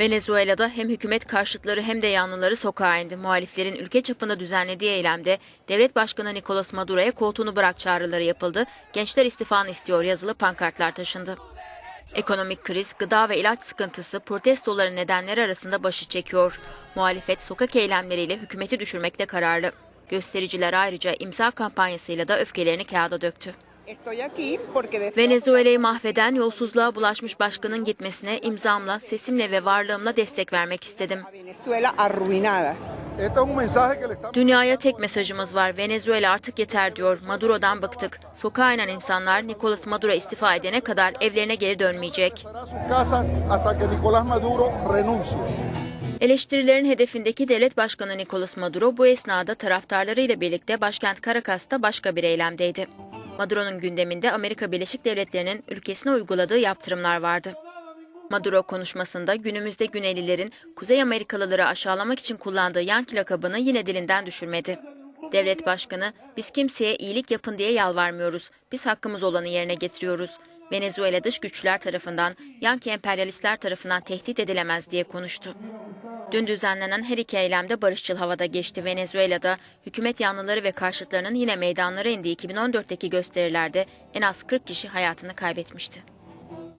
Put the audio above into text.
Venezuela'da hem hükümet karşıtları hem de yanlıları sokağa indi. Muhaliflerin ülke çapında düzenlediği eylemde devlet başkanı Nicolas Maduro'ya koltuğunu bırak çağrıları yapıldı. Gençler istifanı istiyor yazılı pankartlar taşındı. Ekonomik kriz, gıda ve ilaç sıkıntısı protestoların nedenleri arasında başı çekiyor. Muhalefet sokak eylemleriyle hükümeti düşürmekte kararlı. Göstericiler ayrıca imza kampanyasıyla da öfkelerini kağıda döktü. Estoy aquí porque deseo Venezuela'yı mahveden yolsuzluğa bulaşmış başkanın gitmesine imzamla, sesimle ve varlığımla destek vermek istedim. Dünyaya tek mesajımız var. Venezuela artık yeter diyor. Maduro'dan bıktık. Sokağa inen insanlar Nicolas Maduro istifa edene kadar evlerine geri dönmeyecek. a sus casas hasta que Nicolás Maduro renuncie. Eleştirilerin hedefindeki devlet başkanı Nicolas Maduro bu esnada taraftarlarıyla birlikte başkent Caracas'ta başka bir eylemdeydi. Maduro'nun gündeminde Amerika Birleşik Devletleri'nin ülkesine uyguladığı yaptırımlar vardı. Maduro konuşmasında günümüzde Güneylilerin Kuzey Amerikalıları aşağılamak için kullandığı Yankee lakabını yine dilinden düşürmedi. Devlet başkanı, biz kimseye iyilik yapın diye yalvarmıyoruz. Biz hakkımız olanı yerine getiriyoruz. Venezuela dış güçler tarafından, Yankee emperyalistler tarafından tehdit edilemez diye konuştu. Dün düzenlenen her iki eylemde barışçıl havada geçti. Venezuela'da hükümet yanlıları ve karşıtlarının yine meydanlara indiği 2014'teki gösterilerde en az 40 kişi hayatını kaybetmişti.